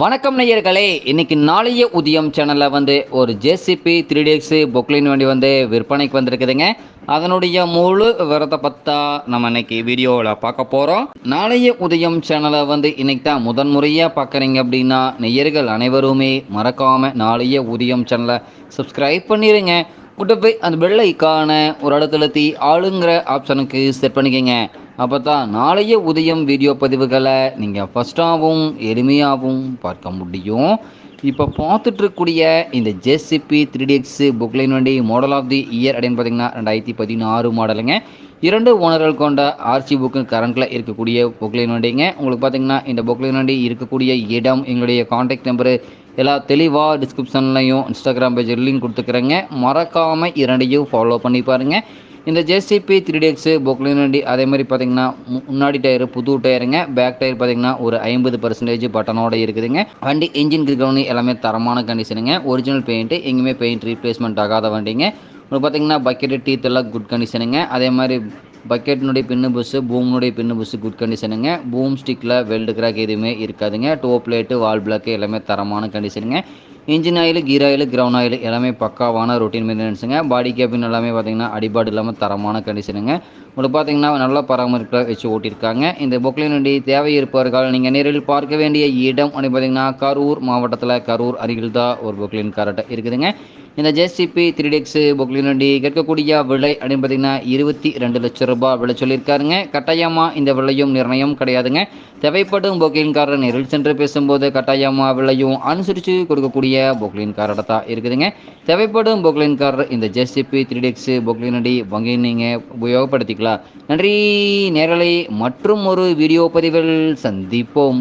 வணக்கம் நேயர்களே. இன்னைக்கு நாளைய உதயம் சேனலில் வந்து ஒரு ஜேசிபி த்ரீ டேக்ஸு பொக்லின் வண்டி வந்து விற்பனைக்கு வந்திருக்குதுங்க. அதனுடைய முழு விவரத்தை பற்றா நம்ம இன்னைக்கு வீடியோவில் பார்க்க போகிறோம் நாளைய உதயம் சேனலை வந்து இன்னைக்கு தான் முதன் முறையாக பார்க்குறீங்க அப்படின்னா நெய்யர்கள் அனைவருமே மறக்காமல் நாளைய உதயம் சேனலை சப்ஸ்கிரைப் பண்ணிடுங்க கூட்ட போய் அந்த பெல் ஐக்கான ஒரு இடத்துல ஆளுங்கிற ஆப்ஷனுக்கு செட் பண்ணிக்கங்க. அப்போ தான் நாளைய உதயம் வீடியோ பதிவுகளை நீங்கள் ஃபஸ்ட்டாகவும் எளிமையாகவும் பார்க்க முடியும். இப்போ பார்த்துட்டு இந்த ஜேசிபி த்ரீ டிஎக்ஸ் புக்லைன் வண்டி மாடல் ஆஃப் தி இயர் அப்படின்னு பார்த்தீங்கன்னா ரெண்டாயிரத்தி பதினாறு மாடலுங்க இரண்டு ஓனர்கள் கொண்ட ஆர்சி புக்கு கரண்ட்டில் இருக்கக்கூடிய புக்லைன் வண்டிங்க. உங்களுக்கு பார்த்தீங்கன்னா இந்த புக்லைன் வண்டி இருக்கக்கூடிய இடம் எங்களுடைய காண்டாக்ட் நம்பரு எல்லா தெளிவாக டிஸ்கிரிப்ஷன்லையும் இன்ஸ்டாகிராம் பேஜில் லிங்க் கொடுத்துக்கிறேங்க. மறக்காமல் இரண்டையும் ஃபாலோ பண்ணி பாருங்கள் இந்த ஜேசிபி த்ரீ டேக்ஸு பொக்லின் வண்டி அதே மாதிரி பார்த்தீங்கன்னா முன்னாடி டயரு புது டயருங்க பேக் டயர் பார்த்தீங்கன்னா ஒரு ஐம்பது பர்சன்டேஜ் பட்டனோட இருக்குதுங்க. வண்டி இன்ஜின் கிரவுண்ட் எல்லாமே தரமான கண்டிஷனுங்க ஒரிஜினல் பெயிண்ட்டு எங்கேயுமே பெயிண்ட் ரீப்ளேஸ்மெண்ட் ஆகாத வண்டிங்க. உங்களுக்கு பார்த்தீங்கன்னா பக்கெட்டு டீத் எல்லாம் குட் கண்டிஷனுங்க அதே மாதிரி பக்கெட்டினுடைய பின்னு பஸ்ஸு பூம்னுடைய பின்னு புஸ்ஸு குட் கண்டிஷனுங்க பூம் ஸ்டிக்கில் வெல்டு கிராக் எதுவுமே இருக்காதுங்க. டோ பிளேட்டு வால் பிளாக்கு எல்லாமே தரமான கண்டிஷனுங்க engine oil gear oil crown oil எல்லாமே பக்காவான ரொட்டீன் மெயின்டெனன்ஸுங்க பாடி கேபின் எல்லாமே பார்த்தீங்கன்னா அடிபாடு இல்லாமல் தரமான கண்டிஷனுங்க உங்களுக்கு பார்த்தீங்கன்னா நல்லா பராமரிப்பாக வச்சு ஓட்டியிருக்காங்க. இந்த பொக்லின் தேவை இருப்பவர்கள் நீங்கள் நேரில் பார்க்க வேண்டிய இடம் அப்படின்னு பார்த்தீங்கன்னா கரூர் மாவட்டத்தில் கரூர் அருகில் தான் ஒரு புக்லின் கரெக்டாக இருக்குதுங்க. இந்த ஜேசிபி த்ரீ டெக்ஸ் பொக்லின் வண்டி கேட்கக்கூடிய விலை அப்படின்னு பார்த்தீங்கன்னா இருபத்தி ரெண்டு லட்சம் ரூபாய் விலை சொல்லியிருக்காருங்க. கட்டாயமாக இந்த விலையும் நிர்ணயம் கிடையாதுங்க. தேவைப்படும் பொக்லின்காரர் நேரில் சென்று பேசும்போது கட்டாயமாக விலையும் அனுசரித்து கொடுக்கக்கூடிய பொக்லின்காரோட தான் இருக்குதுங்க. தேவைப்படும் பொக்லின்காரர் இந்த ஜேசிபி த்ரீ டெக்ஸ் பொக்லின் வண்டி வங்கி நீங்கள் உபயோகப்படுத்திக்கலாம். நன்றி நேரலை மற்றும் ஒரு வீடியோ பதிவில் சந்திப்போம்.